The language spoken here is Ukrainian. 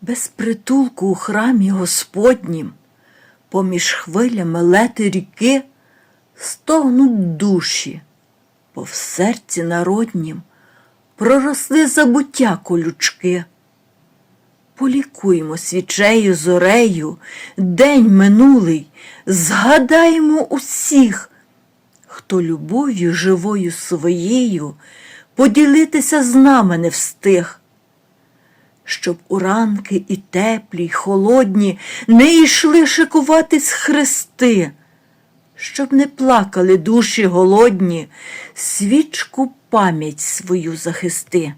Без притулку у храмі Господнім, поміж хвилями лети ріки, стогнуть душі, бо в серці народнім проросли забуття колючки. Полікуємо свічею зорею день минулий, згадаємо усіх, хто любов'ю живою своєю поділитися з нами не встиг. Щоб у ранки і теплі, й холодні не йшли шикуватись хрести, щоб не плакали душі голодні, свічку пам'ять свою захисти.